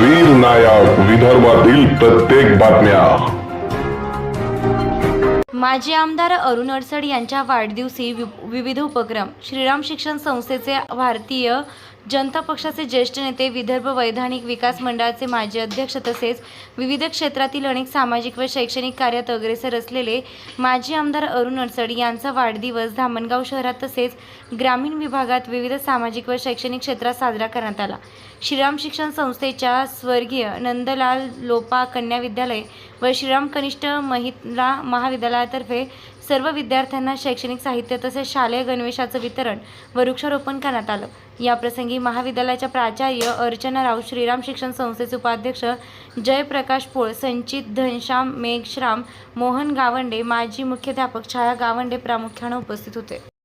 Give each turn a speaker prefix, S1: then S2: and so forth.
S1: वीर नायक विदर्भातील प्रत्येक बातम्या.
S2: माजी आमदार अरुण अडसड यांच्या वाढदिवशी वि- विविध उपक्रम. श्रीराम शिक्षण संस्थेचे भारतीय जनता पक्षाचे ज्येष्ठ नेते विदर्भ वैधानिक विकास मंडळाचे माजी अध्यक्ष तसेच विविध क्षेत्रातील अनेक सामाजिक व शैक्षणिक कार्यात अग्रेसर असलेले माजी आमदार अरुण अडसड यांचा वाढदिवस धामणगाव शहरात तसेच ग्रामीण विभागात विविध सामाजिक व शैक्षणिक क्षेत्रात साजरा करण्यात आला. श्रीराम शिक्षण संस्थेच्या स्वर्गीय नंदलाल लोपा कन्या विद्यालय व श्रीराम कनिष्ठ महिला महाविद्यालयातर्फे सर्व विद्यार्थ्यांना शैक्षणिक साहित्य तसेच शालेय गणवेशाचं वितरण व वृक्षारोपण करण्यात आलं. याप्रसंगी महाविद्यालयाच्या प्राचार्य अर्चना राव श्रीराम शिक्षण संस्थेचे उपाध्यक्ष जयप्रकाश पोळ संचित धनश्याम मेघश्राम मोहन गावंडे माजी मुख्याध्यापक छाया गावंडे प्रामुख्याने उपस्थित होते.